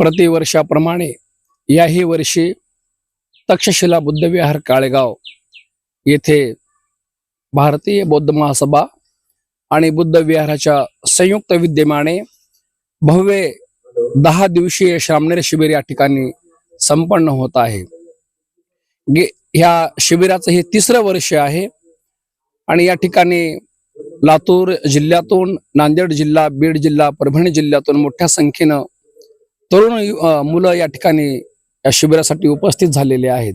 प्रतिवर्षाप्रमाणे याही वर्षी तक्षशिला बुद्धविहार काळेगाव येथे भारतीय बौद्ध महासभा आणि बुद्ध विहाराच्या संयुक्त विद्यमाने भव्य दहा दिवसीय श्रामणेर शिबिर या ठिकाणी संपन्न होत आहे. ह्या शिबिराचं हे तिसरं वर्ष आहे आणि या ठिकाणी लातूर जिल्ह्यातून नांदेड जिल्हा बीड जिल्हा परभणी जिल्ह्यातून मोठ्या संख्येनं तरुण मुलं या ठिकाणी या शिबिरासाठी उपस्थित झालेले आहेत.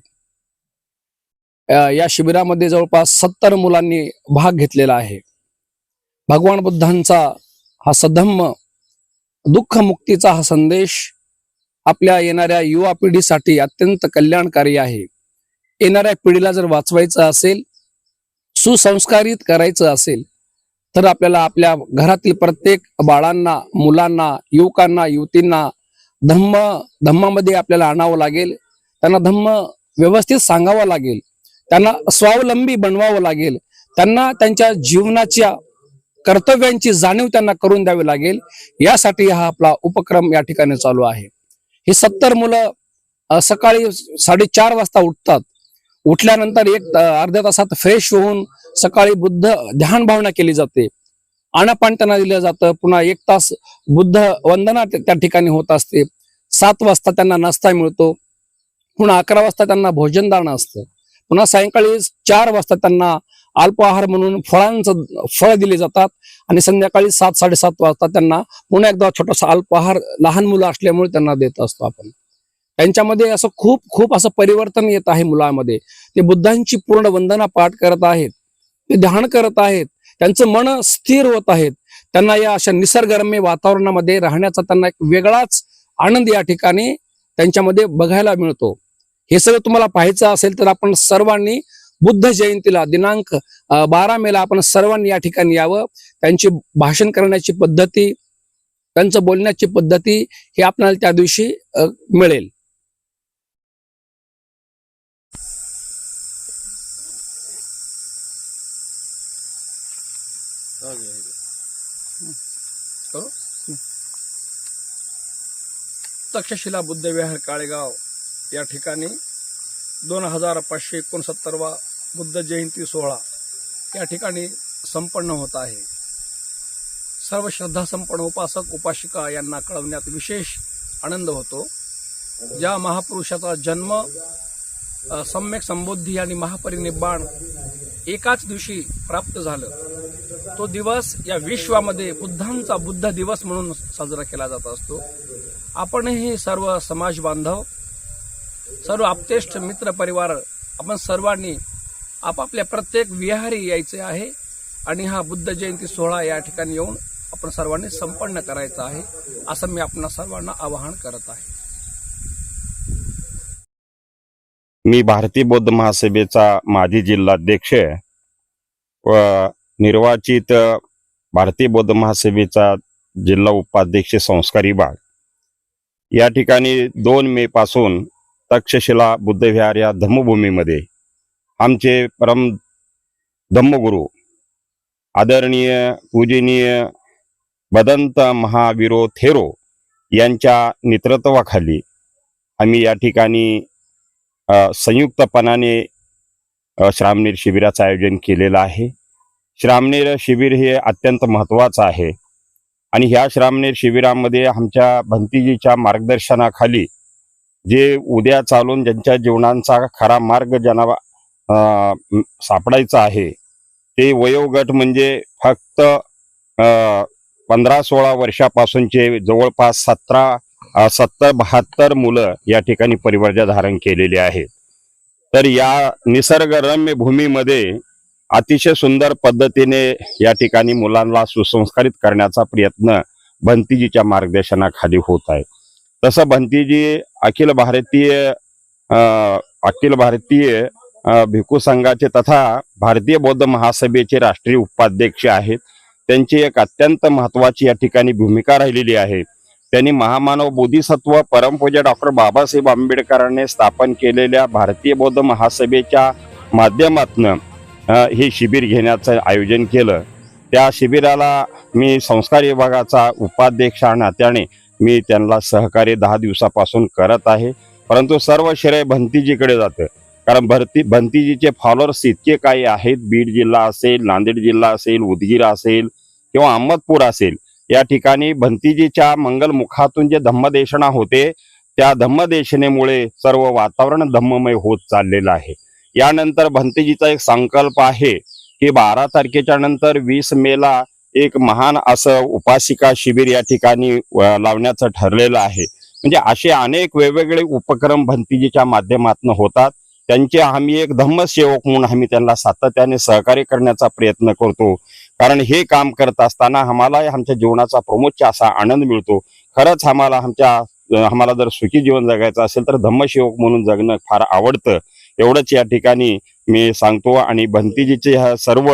या शिबिरामध्ये जवळपास सत्तर मुलांनी भाग घेतलेला आहे. भगवान बुद्धांचा हा सधम्म दुःख मुक्तीचा हा संदेश आपल्या येणाऱ्या युवा पिढीसाठी अत्यंत कल्याणकारी आहे. येणाऱ्या पिढीला जर वाचवायचं असेल सुसंस्कारित करायचं असेल तर आपल्याला आपल्या घरातील प्रत्येक बाळांना मुलांना युवकांना युवतींना धम्म धम्मामध्ये आपल्याला आणावं लागेल. त्यांना धम्म व्यवस्थित सांगावा लागेल. त्यांना स्वावलंबी बनवावं लागेल. त्यांना त्यांच्या जीवनाच्या कर्तव्यांची जाणीव त्यांना करून द्यावी लागेल. यासाठी हा आपला उपक्रम या ठिकाणी चालू आहे. ही सत्तर मुलं सकाळी साडेचार वाजता उठतात. उठल्यानंतर एक अर्ध्या तासात फ्रेश होऊन सकाळी बुद्ध ध्यान भावना केली जाते. आणपान त्यांना दिलं जातं. पुन्हा एक तास बुद्ध वंदना त्या त्या ठिकाणी होत असते. सात वाजता त्यांना नाश्ता मिळतो. पुन्हा अकरा वाजता त्यांना भोजनदान असतं. पुन्हा सायंकाळी चार वाजता त्यांना अल्पाहार म्हणून फळांचं फळ दिले जातात. आणि संध्याकाळी सात साडेसात वाजता त्यांना पुन्हा एकदा छोटासा अल्पाहार लहान मुलं असल्यामुळे त्यांना देत असतो आपण. त्यांच्यामध्ये असं खूप खूप असं परिवर्तन येत आहे मुलामध्ये. ते बुद्धांची पूर्ण वंदना पाठ करत आहेत. ते ध्यान करत आहेत. त्यांचं मन स्थिर होत आहेत. त्यांना या अशा निसर्गरम्य वातावरणामध्ये राहण्याचा त्यांना एक वेगळाच आनंद या ठिकाणी त्यांच्यामध्ये बघायला मिळतो. हे सगळं तुम्हाला पाहायचं असेल तर आपण सर्वांनी बुद्ध जयंतीला दिनांक बारा मेला आपण सर्वांनी या ठिकाणी यावं. त्यांची भाषण करण्याची पद्धती त्यांचं बोलण्याची पद्धती ही आपल्याला त्या दिवशी मिळेल. मिळेल तक्षशिला बुद्धविहार काळेगाव या ठिकाणी दोन हजार पाचशे एकोणसत्तरवा बुद्ध जयंती सोहळा या ठिकाणी संपन्न होत आहे. सर्व श्रद्धासंपन्न उपासक उपासिका यांना कळवण्यात विशेष आनंद होतो. ज्या महापुरुषाचा जन्म सम्यक संबुद्धी आणि महापरिनिब्बाण एकाच दिवशी प्राप्त झालं. तो दिवस या विश्वामध्ये बुद्धांचा बुद्ध दिवस म्हणून साजरा केला जात असतो. आपणही सर्व समाज बांधव सर्व आपतेष्ट मित्र परिवार आपण सर्वांनी आपापल्या प्रत्येक विहारी यायचे आहे आणि हा बुद्ध जयंती सोहळा या ठिकाणी येऊन आपण सर्वांनी संपन्न करायचा आहे असं मी आपणा सर्वांना आवाहन करत आहे. मी भारतीय बौद्ध महासभेचा माजी जिल्हाध्यक्ष व निर्वाचित भारतीय बौद्ध महासभेचा जिल्हा उपाध्यक्ष संस्कार विभाग या ठिकाणी दोन मे पासून तक्षशिला बुद्धविहार या धम्मभूमीमध्ये आमचे परम धम्मगुरू आदरणीय पूजनीय बदंत महावीरो थेरो यांच्या नेतृत्वाखाली आम्ही या ठिकाणी संयुक्तपणाने श्रामनेर शिबिराचं आयोजन केलेलं आहे. श्रामनेर शिबिर हे अत्यंत महत्त्वाचं आहे. आणि ह्या श्रामनेर शिबिरामध्ये आमच्या भंतीजीच्या मार्गदर्शनाखाली जे उद्या चालून ज्यांच्या जीवनांचा खरा मार्ग ज्यांना सापडायचा आहे ते वयोगट म्हणजे फक्त पंधरा सोळा वर्षापासूनचे जवळपास सतरा सत्तर बहात्तर मुलं या ठिकाणी परिवर्जा धारण केलेली आहेत तर या निसर्गरम्य भूमीमध्ये अतिशय सुंदर पद्धतीने या ठिकाणी मुलांना सुसंस्कारित करण्याचा प्रयत्न भंतीजीच्या मार्गदर्शनाखाली होत आहे. तसं भंतीजी अखिल भारतीय अखिल भारतीय भिकू भिक्खू संघाचे तथा भारतीय बौद्ध महासभेचे राष्ट्रीय उपाध्यक्ष आहेत. त्यांची एक अत्यंत महत्वाची या ठिकाणी भूमिका राहिलेली आहे. त्यांनी महामानव बोधिसत्व परमपूज्य डॉक्टर बाबासाहेब आंबेडकरांनी स्थापन केलेल्या भारतीय बौद्ध महासभेच्या माध्यमातनं हे शिबिर घेण्याचं आयोजन केलं. त्या शिबिराला मी संस्कार विभागाचा उपाध्यक्ष नात्याने मी त्यांना सहकार्य दहा दिवसापासून करत आहे. परंतु सर्व श्रेय भंतीजीकडे जातं. कारण भरती भंतीजीचे फॉलोअर्स इतके काही आहेत. बीड जिल्हा असेल नांदेड जिल्हा असेल उदगीर असेल किंवा अहमदपूर असेल. या ठिकाणी भंतीजीच्या मंगलमुखातून जे धम्मदेशना होते त्या धम्मदेशनेमुळे सर्व वातावरण धम्ममय होत चाललेलं आहे. यानंतर भंतीजीचा एक संकल्प आहे की बारा तारखेच्या नंतर वीस मेला एक महान असं उपासिका शिबिर या ठिकाणी लावण्याचं ठरलेलं आहे. म्हणजे असे अनेक वेगवेगळे उपक्रम भंतीजीच्या माध्यमातून होतात. त्यांचे आम्ही एक धम्मसेवक म्हणून आम्ही त्यांना सातत्याने सहकार्य करण्याचा प्रयत्न करतो. कारण हे काम करत असताना आम्हाला आमच्या जीवनाचा प्रमुख असा आनंद मिळतो. खरंच आम्हाला आमच्या आम्हाला जर सुखी जीवन जगायचं असेल तर धम्मसेवक म्हणून जगणं फार आवडतं. एवढंच या ठिकाणी मी सांगतो आणि भंतीजीचे ह्या सर्व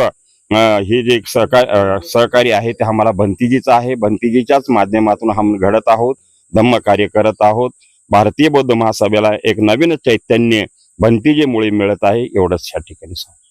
हे जे सहकार सहकारी आहे ते आम्हाला भंतीजीचं आहे. भंतीजीच्याच माध्यमातून आम्ही घडत आहोत धम्म कार्य करत आहोत. भारतीय बौद्ध महासभेला एक नवीन चैतन्य भंतीजीमुळे मिळत आहे. एवढंच या ठिकाणी सांगतो.